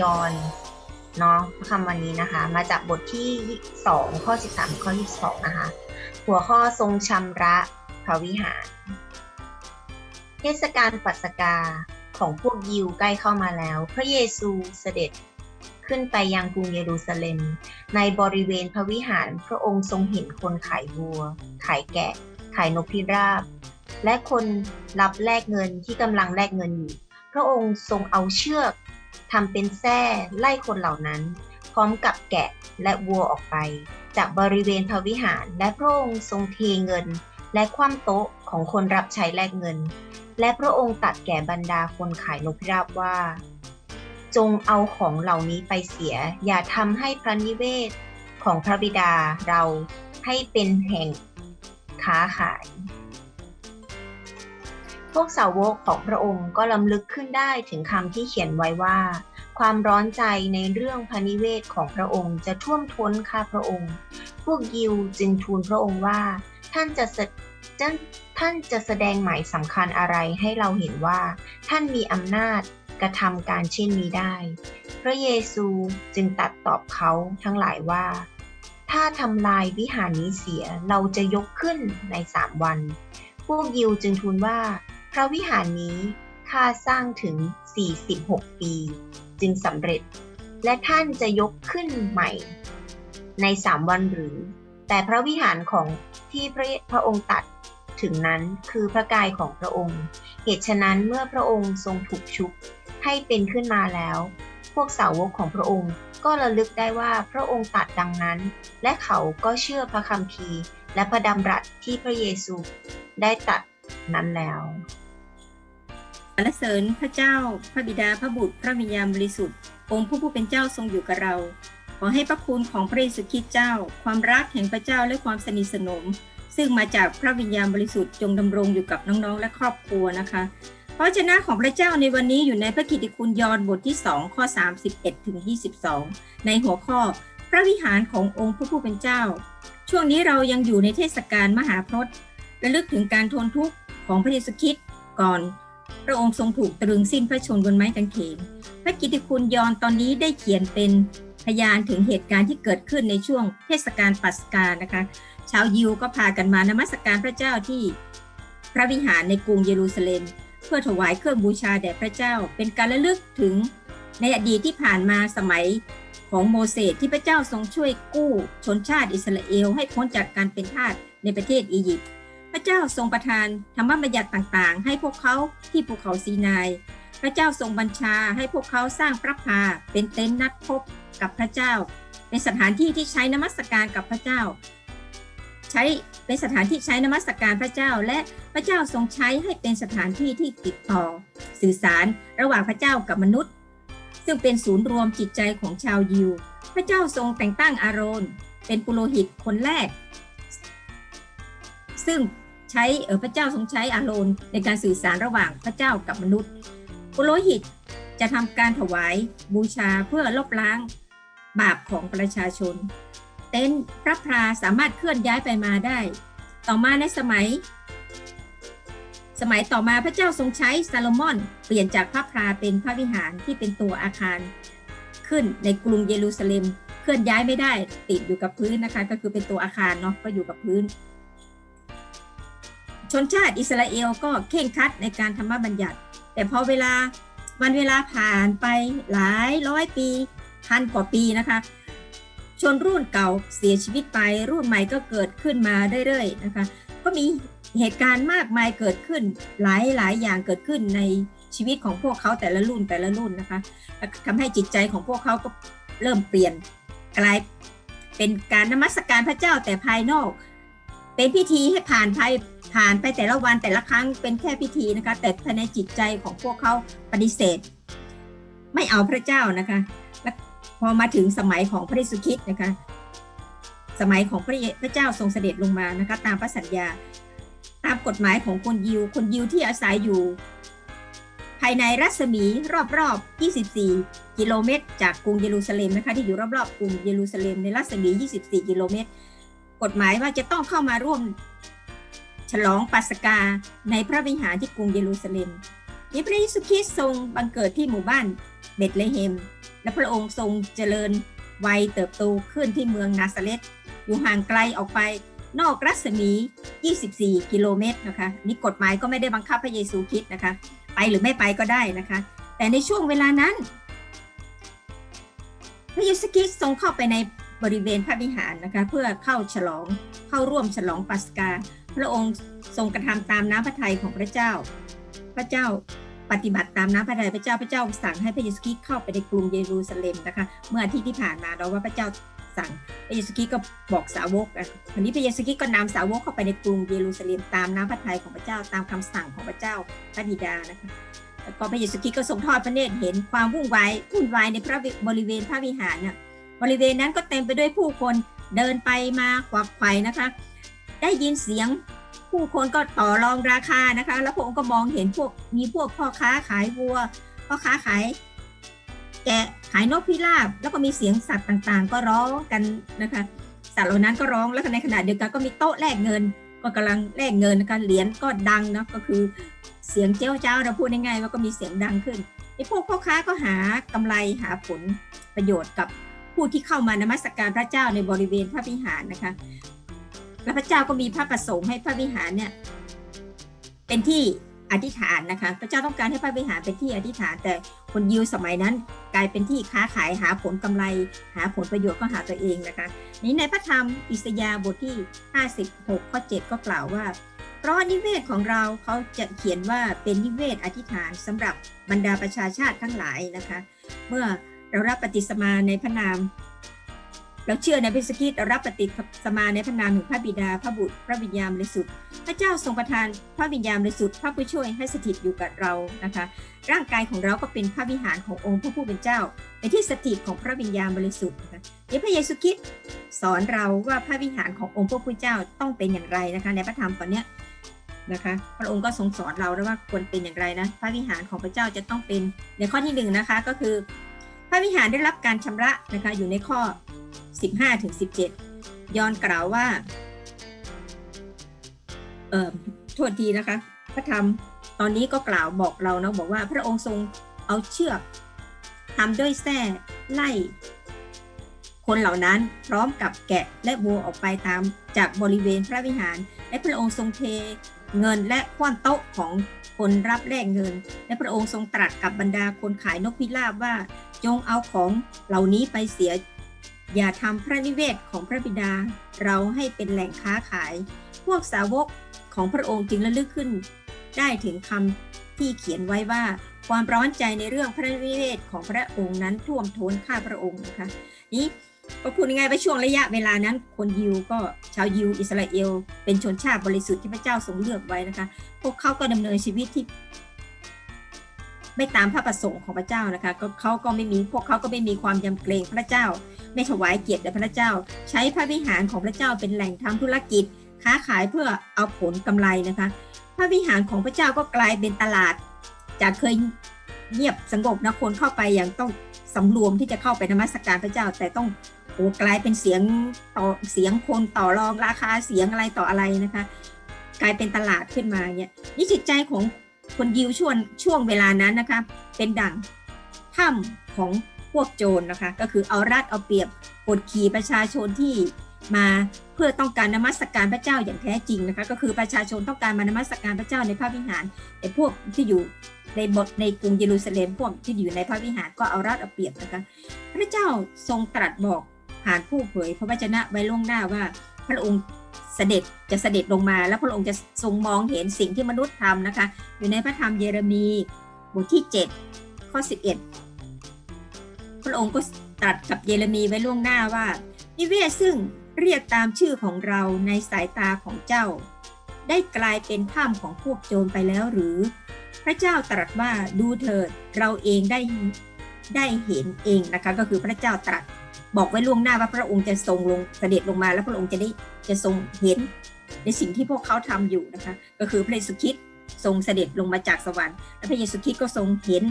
ยอนเนาะคำวันนี้นะคะ มาจากบทที่ 2 ข้อ 13 ข้อ 22 นะคะ หัวข้อทรงชำระพระวิหาร เทศกาลปัสกาของพวกยิวใกล้เข้ามาแล้ว พระเยซูเสด็จขึ้นไปยังกรุงเยรูซาเล็ม ในบริเวณพระวิหารพระองค์ทรงเห็นคนขายวัว ขายแกะ ขายนกพิราบ และคนรับแลกเงินที่กำลังแลกเงินอยู่ พระองค์ทรงเอาเชือก ทำเป็นแส้ไล่คนเหล่านั้น พร้อมกับแกะและวัวออกไป จากบริเวณพระวิหารและพระองค์ทรงเทเงิน และคว่ำโต๊ะของคนรับใช้แลกเงิน และพระองค์ตัดแก่บรรดาคนขายนกพิราบว่า จงเอาของเหล่านี้ไปเสีย อย่าทำให้พระนิเวศของพระบิดาเราให้เป็นแห่งค้าขาย พวกสาวกของพระองค์ก็ลำลึกขึ้นได้ถึงคำที่เขียนไว้ว่า ความร้อนใจในเรื่องพระนิเวศของพระองค์จะท่วมท้นข้าพระองค์ พวกยิวจึงทูลพระองค์ว่า ท่านจะแสท่านท่านจะแสดงหมายสำคัญอะไรให้เราเห็นว่า ท่านมีอำนาจกระทำการเช่นนี้ได้ พระเยซูจึงตัดตอบเขาทั้งหลายว่า ถ้าทำลายวิหารนี้เสียเราจะยกขึ้นในสามวัน พวกยิวจึงทูลว่า ระวิหารนี้ข้าสร้างถึง 46 ปี จึงสำเร็จ และท่านจะยกขึ้นใหม่ ในสามวันหรือ แต่พระวิหารของที่พระพระองค์ตัดถึงนั้นคือพระกายของพระองค์ เหตุฉะนั้นเมื่อพระองค์ทรงถูกชุบให้เป็นขึ้นมาแล้ว พวกสาวกของพระองค์ก็ระลึกได้ว่าพระองค์ตัดดังนั้น และเขาก็เชื่อพระคัมภีร์และพระดำรัสที่พระเยซูได้ตัดนั้นแล้ว รรเสริญพระเจ้า พระบิดาพระบุตร พระวิญญาณบริสุทธิ์ องค์ผู้ผู้เป็นเจ้าทรงอยู่กับเรา ขอให้พระคุณของพระเยซูคริสต์เจ้า ความรักแห่งพระเจ้าและความสนิทสนม ซึ่งมาจากพระวิญญาณบริสุทธิ์จงดำรงอยู่กับน้องๆ และครอบครัวนะคะเพราะชนะของพระเจ้าในวันนี้อยู่ในพระกิตติคุณยอห์นบทที่ 2 ข้อ 31ถึง22 ในหัวข้อ พระวิหารขององค์ผู้ผู้เป็นเจ้า ช่วงนี้เรายังอยู่ในเทศกาลมหาพรตระลึกถึงการทนทุกข์ของพระเยซูคริสต์ก่อน พระองค์ทรงถูกตรึงสิ้นพระชนบนไม้กางเขน พระกิติคุณยอนตอนนี้ได้เขียนเป็นพยานถึงเหตุการณ์ที่เกิดขึ้นในช่วงเทศกาลปัสกานะคะ ชาวยิวก็พากันมานมัสการพระเจ้าที่พระวิหารในกรุงเยรูซาเล็ม เพื่อถวายเครื่องบูชาแด่พระเจ้า เป็นการระลึกถึงในอดีตที่ผ่านมาสมัยของโมเสสที่พระเจ้าทรงช่วยกู้ชนชาติอิสราเอลให้พ้นจากการเป็นทาสในประเทศอียิปต์ ระเจ้าทรงประทานธรรมบัญญัติต่างๆ ให้พวกเขาที่ภูเขาซีนาย พระเจ้าทรงบัญชาให้พวกเขาสร้างพระพาเป็นเต็นท์นัดพบกับพระเจ้า เป็นสถานที่ที่ใช้นมัสการกับพระเจ้า ใช้เป็นสถานที่ใช้นมัสการพระเจ้า และพระเจ้าทรงใช้ให้เป็นสถานที่ที่ติดต่อ สื่อสารระหว่างพระเจ้ากับมนุษย์ ซึ่งเป็นศูนย์รวมจิตใจของชาวยิว พระเจ้าทรงแต่งตั้งอาโรนเป็นปุโรหิตคนแรก ซึ่ง ใช้เออพระเจ้าทรงใช้อาโรนในการสื่อสารระหว่างพระเจ้ากับมนุษย์ปุโรหิตจะทำการถวายบูชาเพื่อลบล้างบาปของประชาชน เต็นท์พระพราสามารถเคลื่อนย้ายไปมาได้ ต่อมาในสมัย สมัยต่อมาพระเจ้าทรงใช้ซาโลมอน เปลี่ยนจากพระพราเป็นพระวิหารที่เป็นตัวอาคารขึ้นในกรุงเยรูซาเล็ม เคลื่อนย้ายไม่ได้ติดอยู่กับพื้นนะคะ ก็คือเป็นตัวอาคารเนาะก็อยู่กับพื้น ชนชาติอิสราเอลก็เข่งคัดในการธรรมบัญญัติ แต่พอเวลาวันเวลาผ่านไปหลายร้อยปีพันกว่าปีนะคะ ชนรุ่นเก่าเสียชีวิตไป รุ่นใหม่ก็เกิดขึ้นมาเรื่อยๆนะคะ ก็มีเหตุการณ์มากมายเกิดขึ้นหลายหลายอย่างเกิดขึ้นในชีวิตของพวกเขาแต่ละรุ่นแต่ละรุ่นนะคะทำให้จิตใจของพวกเขาก็เริ่มเปลี่ยนกลายเป็นการนมัสการพระเจ้าแต่ภายนอก เป็นพิธีให้ผ่านไป ผ่านไปแต่ละวันแต่ละครั้งเป็นแค่พิธีนะคะ แต่ภายในจิตใจของพวกเขาปฏิเสธ ไม่เอาพระเจ้านะคะและพอมาถึงสมัยของพระเยซูคริสต์นะคะ สมัยของพระพระเจ้าทรงเสด็จลงมานะคะ ตามพระสัญญา ตามกฎหมายของคนยิว คนยิวที่อาศัยอยู่ ภายในรัศมีรอบๆ 24 กิโลเมตร จากกรุงเยรูซาเล็มนะคะที่อยู่รอบๆกรุงเยรูซาเล็มในรัศมี 24 กิโลเมตร กฎหมายว่าจะต้องเข้ามาร่วม ฉลองปัสกาในพระวิหารที่กรุงเยรูซาเล็มนี่พระเยซูคริสต์ทรงบังเกิดที่หมู่บ้านเบธเลเฮม และพระองค์ทรงเจริญวัยเติบโตขึ้นที่เมืองนาซาเรตอยู่ห่างไกลออกไปนอกรัศมี 24 กิโลเมตรนะคะนี่กฎหมายก็ไม่ได้บังคับพระเยซูคริสต์นะคะ ไปหรือไม่ไปก็ได้นะคะ แต่ในช่วงเวลานั้น พระเยซูคริสต์ทรงเข้าไปในบริเวณพระวิหารนะคะ เพื่อเข้าฉลองเข้าร่วมฉลองปัสกา พระองค์ทรงกระทำตามน้ำพระทัยของพระเจ้า พระเจ้าปฏิบัติตามน้ำพระทัยพระเจ้าพระเจ้าสั่งให้พระเยซูคริสต์เข้าไปในกรุงเยรูซาเล็มนะคะ เมื่ออาทิตย์ที่ผ่านมาเราว่าพระเจ้าสั่งพระเยซูคริสต์ก็บอกสาวกอะวันนี้พระเยซูคริสต์ก็นำสาวกเข้าไปในกรุงเยรูซาเล็มตามน้ำพระทัยของพระเจ้าตามคำสั่งของพระเจ้าพระบิดานะคะแล้วก็พระเยซูคริสต์ก็ทรงทอดพระเนตรเห็นความวุ่นวายวุ่นวายในพระบริเวณพระวิหารน่ะบริเวณนั้นก็เต็มไปด้วยผู้คนเดินไปมาขวักไขว่นะคะ ได้ยินเสียง ผู้คนก็ต่อรองราคานะคะ แล้วพระองค์ก็มองเห็นพวกมีพวกพ่อค้าขายวัวพ่อค้าขายแกะขายนกพิราบแล้วก็มีเสียงสัตว์ต่างๆ ก็ร้องกันนะคะสัตว์เหล่านั้นก็ร้องแล้วในขณะเดียวกันก็มีโต๊ะแลกเงิน ก็กำลังแลกเงินนะคะเหรียญก็ดังนะก็คือเสียงเจ้าเจ้าเราพูดง่ายๆว่าก็มีเสียงดังขึ้นไอ้พวกพ่อค้าก็หากำไรหาผลประโยชน์กับผู้ที่เข้ามานมัสการพระเจ้าในบริเวณพระวิหารนะคะ และพระเจ้าก็มีพระประสงค์ให้พระวิหารเนี่ยเป็นที่อธิษฐานนะคะ พระเจ้าต้องการให้พระวิหารเป็นที่อธิษฐาน แต่คนยิวสมัยนั้นกลายเป็นที่ค้าขายหาผลกำไร หาผลประโยชน์ก็หาตัวเองนะคะนี้ในพระธรรมอิสยาห์บทที่ 56 ข้อ 7 ก็กล่าวว่าเพราะนิเวศของเราเขาจะเขียนว่าเป็นนิเวศอธิษฐานสำหรับบรรดาประชาชาติทั้งหลายนะคะ เมื่อเรารับปฏิสมาในพระนาม เราเชื่อในพระสกิตรับปฏิสมาในพระนามแห่งพระบิดาพระบุตร พระวิญญาณบริสุทธิ์พระเจ้าทรงประทานพระวิญญาณบริสุทธิ์พระผู้ช่วยให้สถิตอยู่กับเรานะคะ ร่างกายของเราก็เป็นพระวิหารขององค์พระผู้เป็นเจ้าเป็นที่สถิตของพระวิญญาณบริสุทธิ์นะคะเดี๋ยวพระเยซูคริสต์สอนเราว่าพระวิหารขององค์พระผู้เป็นเจ้าต้องเป็นอย่างไรนะคะ ในพระธรรมตอนเนี้ยนะคะพระองค์ก็ทรงสอนเราแล้วว่าควรเป็นอย่างไรนะพระวิหารของพระเจ้าจะต้องเป็นในข้อที่หนึ่งนะคะก็คือ พระวิหารได้รับการชำระนะคะอยู่ในข้อ 15ถึง17ย้อนกล่าวว่าเอ่อโทษทีนะคะ พระธรรมตอนนี้ก็กล่าวบอกเรานะบอกว่าพระองค์ทรงเอาเชือกทำด้วยแส้ไล่ คนเหล่านั้นพร้อมกับแกะและวัวออกไปตามจากบริเวณพระวิหาร และพระองค์ทรงเทเงินและคว้านโต๊ะของคนรับแลกเงิน และพระองค์ทรงตรัสกับบรรดาคนขายนกพิราบว่า จงเอาของเหล่านี้ไปเสีย อย่าทำพระนิเวศของพระบิดา เราให้เป็นแหล่งค้าขาย พวกสาวกของพระองค์จึงระลึกขึ้น ได้ถึงคำที่เขียนไว้ว่าความร้อนใจในเรื่องพระนิเวศของพระองค์นั้นท่วมท้นข้าพระองค์นะคะนี้ก็พูดง่ายๆว่าช่วงระยะเวลานั้น คนยิวก็ชาวยิวอิสราเอล เป็นชนชาติบริสุทธิ์ที่พระเจ้าทรงเลือกไว้นะคะ พวกเขาก็ดำเนินชีวิตที่ ไม่ตามพระประสงค์ของพระเจ้านะคะก็เขาก็ไม่มีพวกเขาก็ไม่มีความยำเกรงพระเจ้า ไม่ถวายเกียรติแด่พระเจ้า ใช้พระวิหารของพระเจ้าเป็นแหล่งทำธุรกิจ ค้าขายเพื่อเอาผลกำไรนะคะ พระวิหารของพระเจ้าก็กลายเป็นตลาด จากเคยเงียบสงบนะคนเข้าไปอย่างต้องสำรวมที่จะเข้าไปนมัสการพระเจ้า แต่ต้องโอ้กลายเป็นเสียงต่อเสียงคนต่อรองราคาเสียงอะไรต่ออะไรนะคะ กลายเป็นตลาดขึ้นมาเนี่ยนี่จิตใจของ คนยิวช่วงช่วงเวลานั้นนะคะเป็นดั่งถ้ำของพวกโจรนะคะ ก็คือเอารัดเอาเปรียบกดขี่ประชาชนที่มาเพื่อต้องการนมัสการพระเจ้าอย่างแท้จริงนะคะ ก็คือประชาชนต้องการมานมัสการพระเจ้าในพระวิหารแต่พวกที่อยู่ในบทในกรุงเยรูซาเล็มพวกที่อยู่ในพระวิหารก็เอารัดเอาเปรียบนะคะ พระเจ้าทรงตรัสบอกผ่านผู้เผยพระวจนะไว้ล่วงหน้าว่าพระองค์ เสด็จจะเสด็จลงมา แล้วพระองค์จะทรงมองเห็นสิ่งที่มนุษย์ทำนะคะ อยู่ในพระธรรมเยเรมีบทที่ 7 ข้อ 11 พระองค์ก็ตรัสกับเยเรมีไว้ล่วงหน้าว่า นิเวศซึ่งเรียกตามชื่อของเราในสายตาของเจ้า ได้กลายเป็นถ้ำของพวกโจรไปแล้วหรือ พระเจ้าตรัสว่าดูเถิดเราเองได้ได้เห็นเองนะคะก็คือพระเจ้าตรัสบอกไว้ล่วงหน้าว่าพระองค์จะทรงลงเสด็จลงมาแล้วพระองค์จะได้ จะทรงเห็นในสิ่งที่พวกเขาทำอยู่นะคะ ก็คือพระเยซูคริสต์ทรงเสด็จลงมาจากสวรรค์และพระเยซูคริสต์ก็ทรงเห็น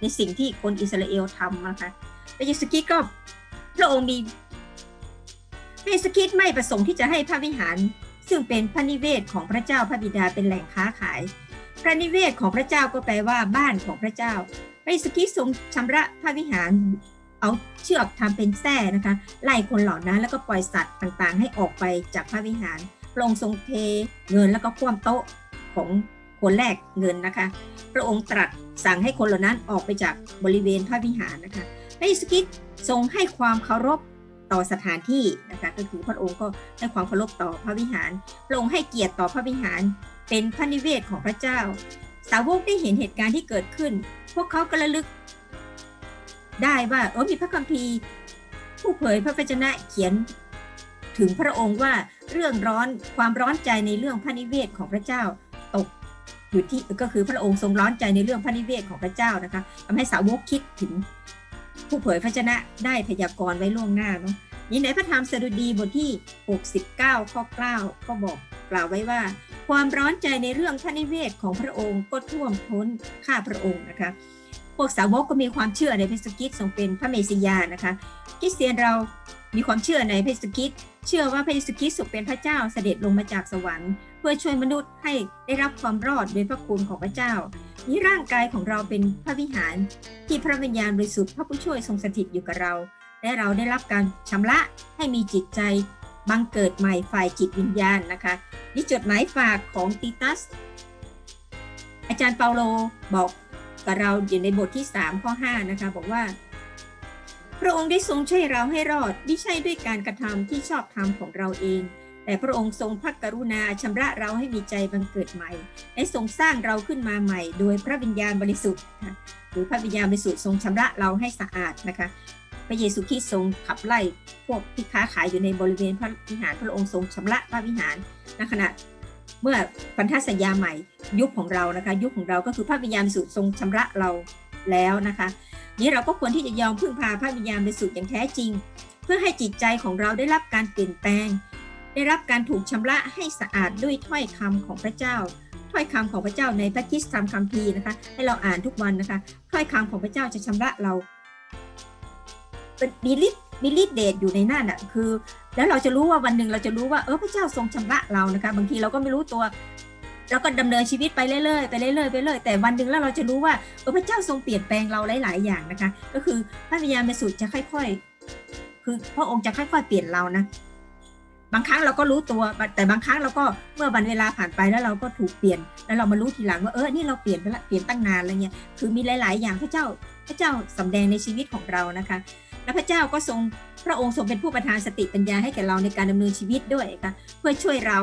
ในสิ่งที่คนอิสราเอลทำนะคะ พระเยซูคริสต์ก็พระองค์มีพระเยซูคริสต์ไม่ประสงค์ที่จะให้พระวิหาร ซึ่งเป็นพระนิเวศของพระเจ้าพระบิดาเป็นแหล่งค้าขาย พระนิเวศของพระเจ้าก็แปลว่าบ้านของพระเจ้า พระเยซูคริสต์ทรงชำระพระวิหาร เอาเชือกทำเป็นแส้นะคะไล่คนเหล่านั้นแล้วก็ปล่อยสัตว์ต่างๆ ให้ออกไปจากพระวิหารพระองค์ทรงเทเงินแล้วก็คว่ำโต๊ะของคนแรกเงินนะคะ พระองค์ตรัสสั่งให้คนเหล่านั้นออกไปจากบริเวณพระวิหารนะคะพระเยซูคริสต์ทรงให้ความเคารพต่อสถานที่นะคะก็คือพระองค์ก็ให้ความเคารพต่อพระวิหารพระองค์ให้เกียรติต่อพระวิหาร เป็นพระนิเวศของพระเจ้า สาวกได้เห็นเหตุการณ์ที่เกิดขึ้น พวกเขาก็ระลึก ได้ว่าเออมีพระคัมภีร์ผู้เผยพระวจนะเขียนถึงพระองค์ว่าเรื่องร้อนความร้อนใจในเรื่องพระนิเวศของพระเจ้าตกอยู่ที่ก็คือพระองค์ทรงร้อนใจในเรื่องพระนิเวศของพระเจ้านะคะทำให้สาวกคิดถึงผู้เผยพระวจนะได้พยากรณ์ไว้ล่วงหน้าเนาะนี่ในพระธรรมสดุดีบทที่ 69 ข้อ 9 ก็บอกกล่าวไว้ว่า ความร้อนใจในเรื่องพระนิเวศของพระองค์ก็ท่วมท้นข้าพระองค์นะคะ วกสาวกก็มีความเชื่อในพระเยซูคริสต์ทรงเป็นพระเมสสิยานะคะคริสเตียนเรามีความเชื่อในพระเยซูคริตเชื่อว่าพระเยซูคริสต์ทรงเป็นพระเจ้าเสด็จลงมาจากสวรรค์ เพื่อช่วยมนุษย์ให้ได้รับความรอดโดยพระคุณของพระเจ้านี้ร่างกายของเราเป็นพระวิหาร ที่พระวิญญาณบริสุทธิ์พระผู้ช่วยทรงสถิตอยู่กับเรา และเราได้รับการชำระให้มีจิตใจบังเกิดใหม่ฝ่ายจิตวิญญาณนะคะนี่จดหมายฝากของติตัส อาจารย์เปาโลบอก กับเราอยู่ในบทที่ 3 ข้อ 5 นะคะ บอกว่า พระองค์ได้ทรงช่วยเราให้รอดไม่ใช่ด้วยการกระทำที่ชอบธรรมของเราเอง แต่พระองค์ทรงพระกรุณาชำระเราให้มีใจบังเกิดใหม่และทรงสร้างเราขึ้นมาใหม่ โดยพระวิญญาณบริสุทธิ์ค่ะหรือพระวิญญาณบริสุทธิ์ทรงชำระเราให้สะอาดนะคะพระเยซูคริสต์ทรงขับไล่พวกที่ค้าขายอยู่ในบริเวณพระวิหารพระองค์ทรงชำระพระวิหารณขณะ เมื่อพันธสัญญาใหม่ยุคของเรานะคะ ยุคของเราก็คือพระวิญญาณสุทธิ์ทรงชำระเราแล้วนะคะ นี้เราก็ควรที่จะยอมพึ่งพาพระวิญญาณบริสุทธิ์อย่างแท้จริง เพื่อให้จิตใจของเราได้รับการเปลี่ยนแปลง ได้รับการถูกชำระให้สะอาดด้วยถ้อยคำของพระเจ้า ถ้อยคำของพระเจ้าในพระคิสธรรมคัมภีร์นะคะ ให้เราอ่านทุกวันนะคะ ถ้อยคำของพระเจ้าจะชำระเราเป็นมีฤทธิ์มีฤทธิ์เดชอยู่ในนั่นอะคือ แล้วเราจะรู้ว่าวันหนึ่งเราจะรู้ว่าเออพระเจ้าทรงชำระเรานะคะบางทีเราก็ไม่รู้ตัวเราก็ดำเนินชีวิตไปเรื่อยๆไปเรื่อยๆไปเรื่อยๆแต่วันหนึ่งแล้วเราจะรู้ว่าเออพระเจ้าทรงเปลี่ยนแปลงเราหลาย ๆ อย่างนะคะ ก็คือพระวิญญาณบริสุทธิ์จะค่อย ๆ คือพระองค์จะค่อย ๆ เปลี่ยนเรานะ บางครั้งเราก็รู้ตัว แต่บางครั้งเราก็เมื่อวันเวลาผ่านไปแล้วเราก็ถูกเปลี่ยน แล้วเรามารู้ทีหลังว่าเออนี่เราเปลี่ยนไปละเปลี่ยนตั้งนานอะไรเงี้ยคือมีหลาย ๆ อย่างพระเจ้าพระเจ้าสำแดงในชีวิตของเรานะคะ และพระเจ้าก็ทรงพระองค์ทรงเป็นผู้ประทานสติปัญญาให้แก่เราในการดำเนินชีวิตด้วยค่ะเพื่อช่วยเรา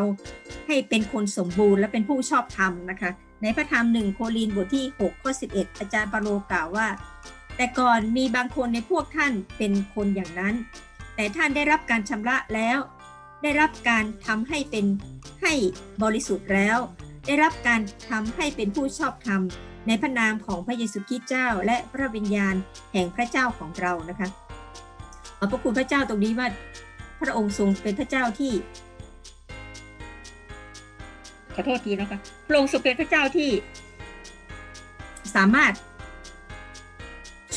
ให้เป็นคนสมบูรณ์และเป็นผู้ชอบธรรมนะคะ ในพระธรรมหนึ่งโครินบทที่6ข้อ11 อาจารย์ปาโลกล่าวว่า แต่ก่อนมีบางคนในพวกท่านเป็นคนอย่างนั้น แต่ท่านได้รับการชำระแล้ว ได้รับการทำให้เป็นให้บริสุทธิ์แล้ว ได้รับการทำให้เป็นผู้ชอบธรรมในพระนามของพระเยซูคริสต์เจ้า และพระวิญญาณแห่งพระเจ้าของเรานะคะ พระคุณพระเจ้าตรงนี้ว่าพระองค์ทรงเป็นพระเจ้าที่ ขอโทษทีนะคะพระองค์ทรงเป็นพระเจ้าที่ สามารถ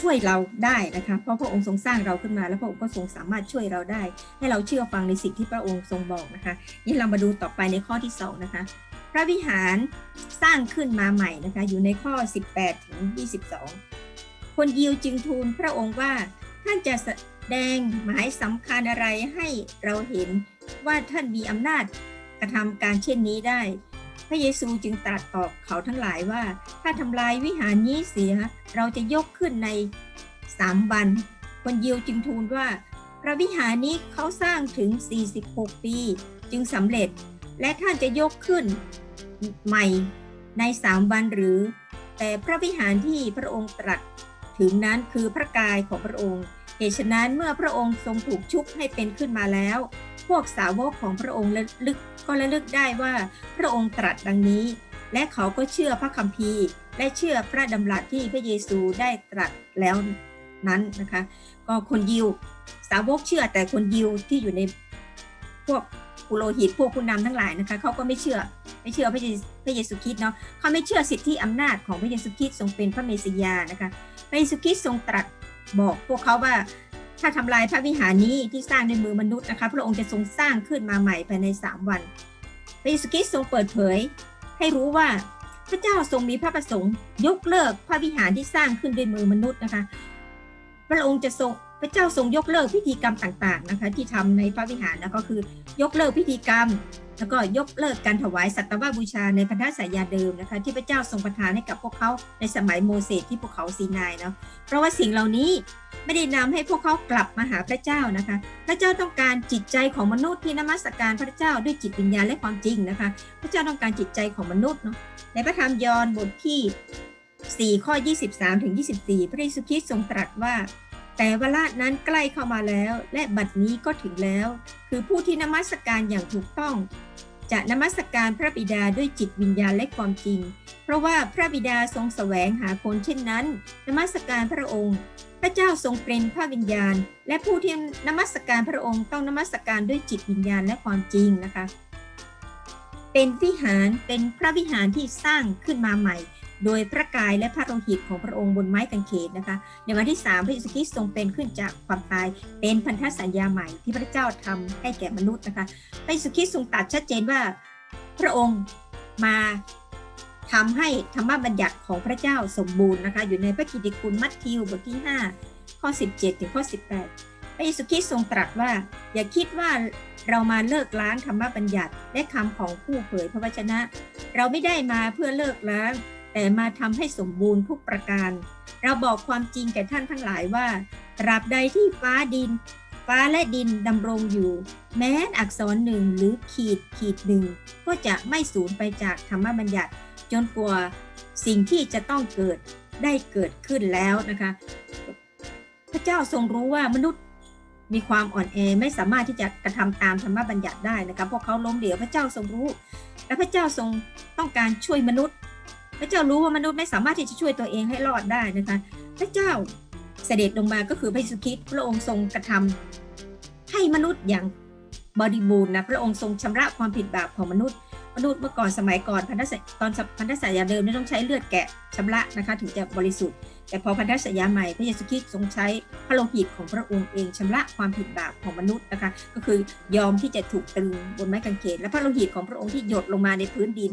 ช่วยเราได้นะคะเพราะพระองค์ทรงสร้างเราขึ้นมา แล้วพระองค์ก็ทรงสามารถช่วยเราได้ ให้เราเชื่อฟังในสิ่งที่พระองค์ทรงบอกนะคะนี่เรามาดูต่อไปในข้อที่สองนะคะพระวิหารสร้างขึ้นมาใหม่นะคะอยู่ในข้อ 18ถึง22 คนยิวจึงทูลพระองค์ว่าท่านจะ ดงหมายสำคัญอะไรให้เราเห็นว่าท่านมีอำนาจกระทำการเช่นนี้ได้ พระเยซูจึงตรัสตอบเขาทั้งหลายว่า ถ้าทำลายวิหารนี้เสียเราจะยกขึ้นในสามวัน คนยิวจึงทูลว่า พระวิหารนี้เขาสร้างถึง 46 ปีจึงสำเร็จ และท่านจะยกขึ้นใหม่ในสามวันหรือ แต่พระวิหารที่พระองค์ตรัสถึงนั้นคือพระกายของพระองค์ เหตุฉะนั้นเมื่อพระองค์ทรงถูกชุบให้เป็นขึ้นมาแล้ว พวกสาวกของพระองค์ระลึกก็ระลึกได้ว่าพระองค์ตรัสดังนี้ และเขาก็เชื่อพระคัมภีร์ และเชื่อพระดำรัสที่พระเยซูได้ตรัสแล้วนั้นนะคะ ก็คนยิวสาวกเชื่อแต่คนยิวที่อยู่ในพวกปุโรหิตพวกผู้นำทั้งหลายนะคะเขาก็ไม่เชื่อไม่เชื่อพระเยพระเยซูคริสต์เนาะเขาไม่เชื่อสิทธิอำนาจของพระเยซูคริสต์ทรงเป็นพระเมสสิยานะคะพระเยซูคริสต์ทรงตรัส บอกพวกเขาว่าถ้าทำลายพระวิหารนี้ที่สร้างด้วยมือมนุษย์นะคะ พระองค์จะทรงสร้างขึ้นมาใหม่ภายใน3วันพระเยซูคริสต์ทรงเปิดเผย ให้รู้ว่าพระเจ้าทรงมีพระประสงค์ ยกเลิกพระวิหารที่สร้างขึ้นด้วยมือมนุษย์นะคะ พระองค์จะทรงพระเจ้าทรงยกเลิกพิธีกรรมต่างๆนะคะ ที่ทำในพระวิหารนะก็คือยกเลิกพิธีกรรม แล้วก็ยกเลิกการถวายสัตว์บูชาในพันธสัญญาเดิมนะคะ ที่พระเจ้าทรงประทานให้กับพวกเขาในสมัยโมเสสที่ภูเขาซีนายเนาะเพราะว่าสิ่งเหล่านี้ไม่ได้นำให้พวกเขากลับมาหาพระเจ้านะคะ พระเจ้าต้องการจิตใจของมนุษย์ที่นมัสการพระเจ้าด้วยจิตวิญญาณและความจริงนะคะ พระเจ้าต้องการจิตใจของมนุษย์เนาะในพระธรรมยอห์นบทที่ 4 ข้อ 23ถึง24 พระเยซูคริสต์ทรงตรัสว่า แต่เวลานั้นใกล้เข้ามาแล้ว และบัดนี้ก็ถึงแล้ว คือผู้ที่นมัสการอย่างถูกต้อง จะนมัสการพระบิดาด้วยจิตวิญญาณและความจริง เพราะว่าพระบิดาทรงแสวงหาคนเช่นนั้น นมัสการพระองค์ พระเจ้าทรงเป็นพระวิญญาณ และผู้ที่นมัสการพระองค์ต้องนมัสการด้วยจิตวิญญาณและความจริงนะคะ เป็นวิหารเป็นพระวิหารที่สร้างขึ้นมาใหม่ โดยพระกายและพระโลหิตของพระองค์บนไม้กางเขนนะคะ ในวันที่ 3 พระเยซูคริสต์ทรงเป็นขึ้นจากความตาย เป็นพันธสัญญาใหม่ที่พระเจ้าทำให้แก่มนุษย์นะคะ พระเยซูคริสต์ทรงตัดชัดเจนว่าพระองค์มาทำให้ธรรมบัญญัติของพระเจ้าสมบูรณ์นะคะ อยู่ในพระกิตติคุณมัทธิวบทที่ 5 ข้อ 17 ถึงข้อ 18 พระเยซูคริสต์ทรงตรัสว่า อย่าคิดว่าเรามาเลิกล้างธรรมบัญญัติและคำของผู้เผยพระวจนะ เราไม่ได้มาเพื่อเลิกล้าง แต่มาทำให้สมบูรณ์ทุกประการ เราบอกความจริงแก่ท่านทั้งหลายว่าตราบใดที่ฟ้าดิน ฟ้าและดินดำรงอยู่ แม้อักษรหนึ่งหรือขีดขีดหนึ่งก็จะไม่สูญไปจากธรรมบัญญัติ จนกว่าสิ่งที่จะต้องเกิดได้เกิดขึ้นแล้วนะคะ พระเจ้าทรงรู้ว่ามนุษย์มีความอ่อนแอไม่สามารถที่จะกระทำตามธรรมบัญญัติได้นะคะพวกเขาล้มเหลวพระเจ้าทรงรู้ และพระเจ้าทรงต้องการช่วยมนุษย์ พระเจ้ารู้ว่ามนุษย์ไม่สามารถที่จะช่วยตัวเองให้รอดได้นะคะ พระเจ้าเสด็จลงมาก็คือพระเยซูคริสต์พระองค์ทรงกระทำให้มนุษย์อย่างบริบูรณ์นะพระองค์ทรงชำระความผิดบาปของมนุษย์ มนุษย์เมื่อก่อนสมัยก่อนพันธสัญตอนพันธสัญญาเดิมนี่ต้องใช้เลือดแกะชำระนะคะถึงจะบริสุทธิ์ แต่พอพันธสัญญาใหม่พระเยซูคริสต์ทรงใช้พระโลหิตของพระองค์เองชำระความผิดบาปของมนุษย์นะคะก็คือยอมที่จะถูกตรึงบนไม้กางเขนและพระโลหิตของพระองค์ที่หยดลงมาในพื้นดิน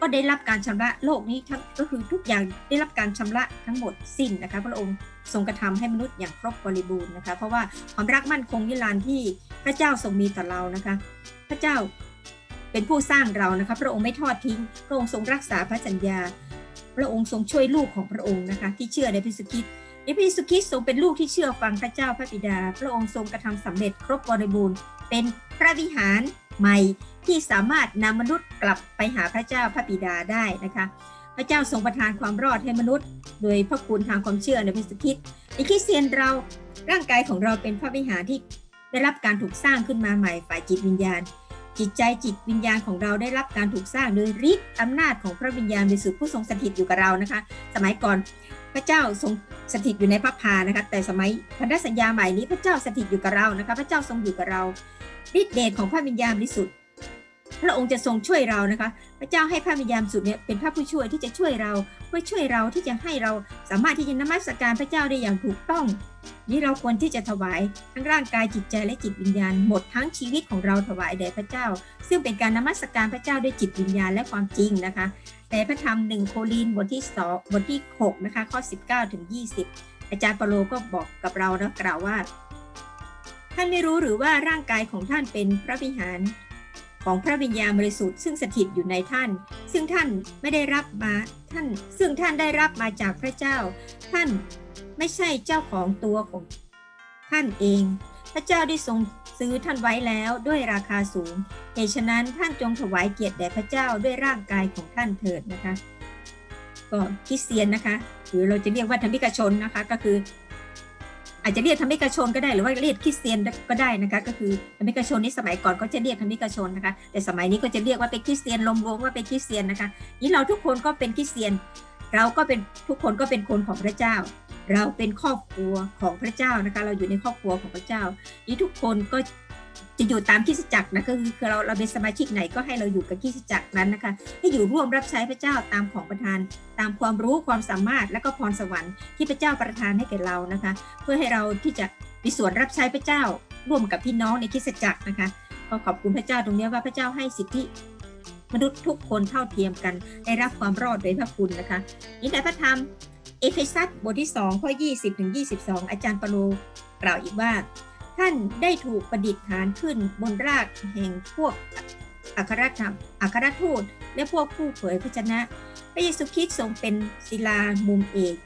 ก็ได้รับการชำระโลกนี้ทั้งก็คือทุกอย่างได้รับการชำระทั้งหมดสิ้นนะคะพระองค์ทรงกระทำให้มนุษย์อย่างครบบริบูรณ์นะคะ เพราะว่าความรักมั่นคงนิรันดร์ที่พระเจ้าทรงมีต่อเรานะคะ พระเจ้าเป็นผู้สร้างเรานะคะ พระองค์ไม่ทอดทิ้ง พระองค์ทรงรักษาพระสัญญา พระองค์ทรงช่วยลูกของพระองค์นะคะ ที่เชื่อในพระเยซูคริสต์ในพระเยซูคริสทรงเป็นลูกที่เชื่อฟังพระเจ้าพระบิดา พระองค์ทรงกระทำสำเร็จครบบริบูรณ์ เป็นพระวิหาร ใหม่ ที่สามารถนำมนุษย์กลับไปหาพระเจ้าพระบิดาได้นะคะ พระเจ้าทรงประทานความรอดให้มนุษย์ โดยพระคุณทางความเชื่อในพระเยซูคริสต์ในคริสเตียนเราร่างกายของเราเป็นพระวิหารที่ได้รับการถูกสร้างขึ้นมาใหม่ฝ่ายจิตวิญญาณ จิตใจจิตวิญญาณของเราได้รับการถูกสร้างโดยฤทธิ์อำนาจของพระวิญญาณบริสุทธิ์ผู้ทรงสถิตอยู่กับเรานะคะ สมัยก่อนพระเจ้าทรงสถิตอยู่ในพระพานะคะแต่สมัยพันธสัญญาใหม่นี้พระเจ้าสถิตอยู่กับเรานะคะ พระเจ้าทรงอยู่กับเรา ฤทธิเดชของพระวิญญาณบริสุทธิ์พระองค์จะทรงช่วยเรานะคะ พระเจ้าให้พระวิญญาณสุทธิ์เนี่ยเป็นพระผู้ช่วยที่จะช่วยเราเพื่อช่วยเราที่จะให้เราสามารถที่จะนมัสการพระเจ้าได้อย่างถูกต้อง นี่เราควรที่จะถวายทั้งร่างกายจิตใจและจิตวิญญาณหมดทั้งชีวิตของเราถวายแด่พระเจ้า ซึ่งเป็นการนมัสการพระเจ้าด้วยจิตวิญญาณและความจริงนะคะ แต่พระธรรมหนึ่งโครินบทที่สองบทที่6นะคะข้อ 19ถึง20 อาจารย์ปาโลก็บอกกับเรานะกล่าวว่า ท่านไม่รู้หรือว่าร่างกายของท่านเป็นพระวิหารของพระวิญญาณบริสุทธิ์ซึ่งสถิตอยู่ในท่าน ซึ่งท่านไม่ได้รับมาท่าน ซึ่งท่านได้รับมาจากพระเจ้า ท่านไม่ใช่เจ้าของตัวของท่านเอง พระเจ้าได้ทรงซื้อท่านไว้แล้วด้วยราคาสูงเหตุฉะนั้นท่านจงถวายเกียรติแด่พระเจ้าด้วยร่างกายของท่านเถิดนะคะ ก็คริสเตียนนะคะ หรือเราจะเรียกว่าธรรมิกชนนะคะ ก็คือ อาจจะเรียกธรรมิกชนก็ได้หรือว่าเรียกคริสเตียนก็ได้นะคะก็คือธรรมิกชนนี่สมัยก่อนก็จะเรียกธรรมิกชนนะคะแต่สมัยนี้ก็จะเรียกว่าเป็นคริสเตียนรวมๆว่าเป็นคริสเตียนนะคะนี่เราทุกคนก็เป็นคริสเตียน เราก็เป็นทุกคนก็เป็นคนของพระเจ้า เราเป็นครอบครัวของพระเจ้านะคะเราอยู่ในครอบครัวของพระเจ้านี่ทุกคนก็ จะอยู่ตามคิสจักรนะก็คือคือเราเราเป็นสมาชิกไหนก็ให้เราอยู่กับคิสจักรนั้นนะคะ ให้อยู่ร่วมรับใช้พระเจ้าตามของประทาน ตามความรู้ความสามารถและก็พรสวรรค์ที่พระเจ้าประทานให้แก่เรานะคะ เพื่อให้เราที่จะมีส่วนรับใช้พระเจ้าร่วมกับพี่น้องในคิสจักรนะคะก็ขอบคุณพระเจ้าตรงนี้ว่าพระเจ้าให้สิทธิมนุษย์ทุกคนเท่าเทียมกันได้รับความรอดโดยพระคุณนะคะนี่ในพระธรรมเอเฟซัสบทที่2ข้อ20ถึง22 อาจารย์ปาโลกล่าวอีกว่า ท่านได้ถูกประดิษฐานขึ้นบนรากแห่งพวกอัครธรรมอัครทูตและพวกผู้เผยพระชนะ พระเยซูคริสต์ทรงเป็นศิลามุมเอก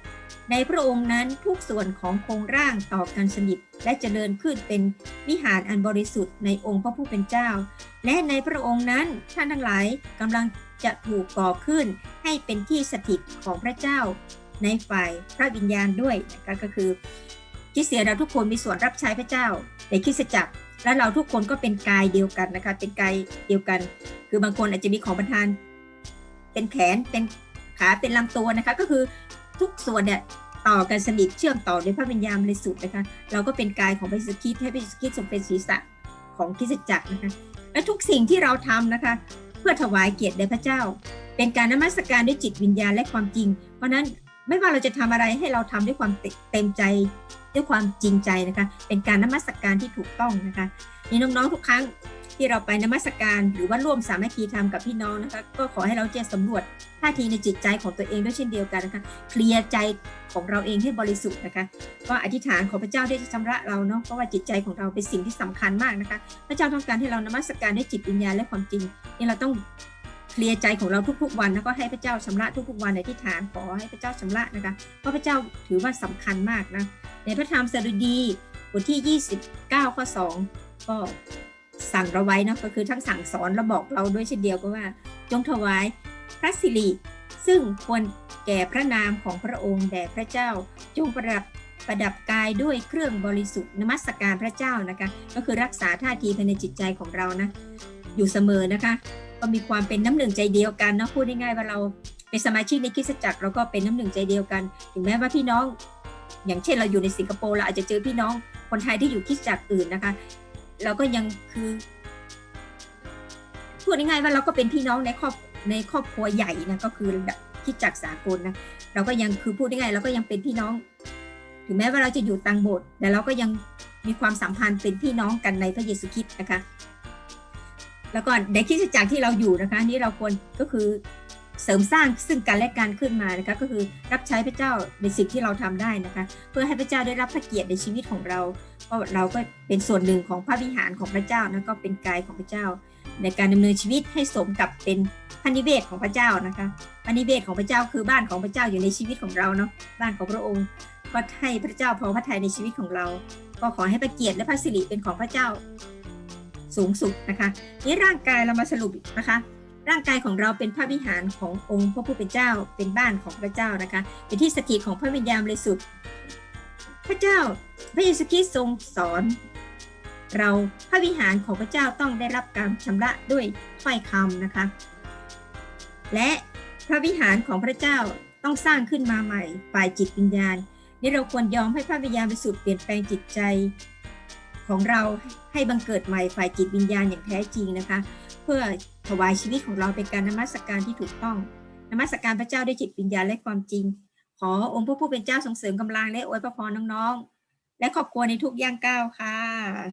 ในพระองค์นั้นทุกส่วนของโครงร่างต่อกันสนิทและเจริญขึ้นเป็นวิหารอันบริสุทธิ์ในองค์พระผู้เป็นเจ้า และในพระองค์นั้นท่านทั้งหลายกำลังจะถูกก่อขึ้นให้เป็นที่สถิตของพระเจ้าในฝ่ายพระวิญญาณด้วยนะคะก็คือ คริสเตียนเราทุกคนมีส่วนรับใช้พระเจ้าในคริสตจักร และเราทุกคนก็เป็นกายเดียวกันนะคะ เป็นกายเดียวกัน คือบางคนอาจจะมีของประทาน เป็นแขนเป็นขาเป็นลำตัวนะคะ ก็คือทุกส่วนเนี่ยต่อกันสนิทเชื่อมต่อด้วยพระวิญญาณบริสุทธิ์นะคะ เราก็เป็นกายของพระเยซูคริสต์ให้พระเยซูคริสต์ทรงเป็นศีรษะของคริสตจักรนะคะ และทุกสิ่งที่เราทำนะคะ เพื่อถวายเกียรติแด่พระเจ้า เป็นการนมัสการด้วยจิตวิญญาณและความจริง เพราะนั้น ไม่ว่าเราจะทำอะไรให้เราทำด้วยความเต็มใจด้วยความจริงใจนะคะ เป็นการนมัสการที่ถูกต้องนะคะนี่น้องๆทุกครั้งที่เราไปนมัสการหรือว่าร่วมสามัคคีธรรมกับพี่น้องนะคะ ก็ขอให้เราเจสำรวจท่าทีในจิตใจของตัวเองด้วยเช่นเดียวกันนะคะเคลียร์ใจของเราเองให้บริสุทธิ์นะคะก็อธิษฐานขอพระเจ้าที่จะชำระเราเนาะเพราะว่าจิตใจของเราเป็นสิ่งที่สำคัญมากนะคะ พระเจ้าต้องการให้เรานมัสการด้วยจิตวิญญาณและความจริงนี่เราต้อง เคลียร์ใจของเราทุกๆวันแล้วก็ให้พระเจ้าชำระทุกๆวันในที่ฐานขอให้พระเจ้าชำระนะคะเพราะพระเจ้าถือว่าสำคัญมากนะในพระธรรมสดุดีบทที่ 29 ข้อ 2 ก็สั่งเราไว้นะก็คือทั้งสั่งสอนและบอกเราด้วยเช่นเดียวกันว่า จงถวายพระสิริซึ่งควรแก่พระนามของพระองค์แด่พระเจ้าจงประดับประดับกายด้วยเครื่องบริสุทธิ์นมัสการพระเจ้านะคะ ก็คือรักษาท่าทีภายในจิตใจของเรานะ อยู่เสมอนะคะ ก็มีความเป็นน้ำหนึ่งใจเดียวกันเนาะพูดง่ายๆว่าเราเป็นสมาชิกในคริสตจักรเราก็เป็นน้ำหนึ่งใจเดียวกัน ถึงแม้ว่าพี่น้อง อย่างเช่นเราอยู่ในสิงคโปร์เราอาจจะเจอพี่น้องคนไทยที่อยู่คริสตจักรอื่นนะคะ เราก็ยังคือพูดง่ายๆว่าเราก็เป็นพี่น้องในครอบในครอบครัวใหญ่นะก็คือคิสจักรสากลนะเราก็ยังคือพูดง่ายๆเราก็ยังเป็นพี่น้อง ถึงแม้ว่าเราจะอยู่ต่างโบสถ์แต่เราก็ยังมีความสัมพันธ์เป็นพี่น้องกันในพระเยซูคริสต์นะคะ แล้วก็ในคริสตจักรที่เราอยู่นะคะนี่เราควรก็คือเสริมสร้างซึ่งกันและกันขึ้นมานะคะก็คือรับใช้พระเจ้าในสิ่งที่เราทำได้นะคะ เพื่อให้พระเจ้าได้รับพระเกียรติในชีวิตของเราก็เราก็เป็นส่วนหนึ่งของพระวิหารของพระเจ้านะก็เป็นกายของพระเจ้า ในการดำเนินชีวิตให้สมกับเป็นพระนิเวศของพระเจ้านะคะพระนิเวศของพระเจ้าคือบ้านของพระเจ้าอยู่ในชีวิตของเราเนาะบ้านของพระองค์ก็ให้พระเจ้าพอพระทัยในชีวิตของเรา ก็ขอให้พระเกียรติและพระสิริเป็นของพระเจ้า สูงสุดนะคะนี่ร่างกายเรามาสรุปนะคะ ร่างกายของเราเป็นพระวิหารขององค์พระผู้เป็นเจ้าเป็นบ้านของพระเจ้านะคะ เป็นที่สถิตของพระวิญญาณบริสุทธิ์พระเจ้าพระเยซูคริสต์ทรงสอน เราพระวิหารของพระเจ้าต้องได้รับการชำระด้วยถ้อยคำนะคะ และพระวิหารของพระเจ้าต้องสร้างขึ้นมาใหม่ฝ่ายจิตวิญญาณนี่เราควรยอมให้พระวิญญาณบริสุทธิ์เปลี่ยนแปลงจิตใจ ของเราให้บังเกิดใหม่ฝ่ายจิตวิญญาณอย่างแท้จริงนะคะ เพื่อถวายชีวิตของเราเป็นการนมัสการที่ถูกต้องนมัสการพระเจ้าด้วยจิตวิญญาณและความจริง ขอองค์พระผู้เป็นเจ้าส่งเสริมกำลังและอวยพรน้องๆและครอบครัวในทุกย่างก้าวค่ะ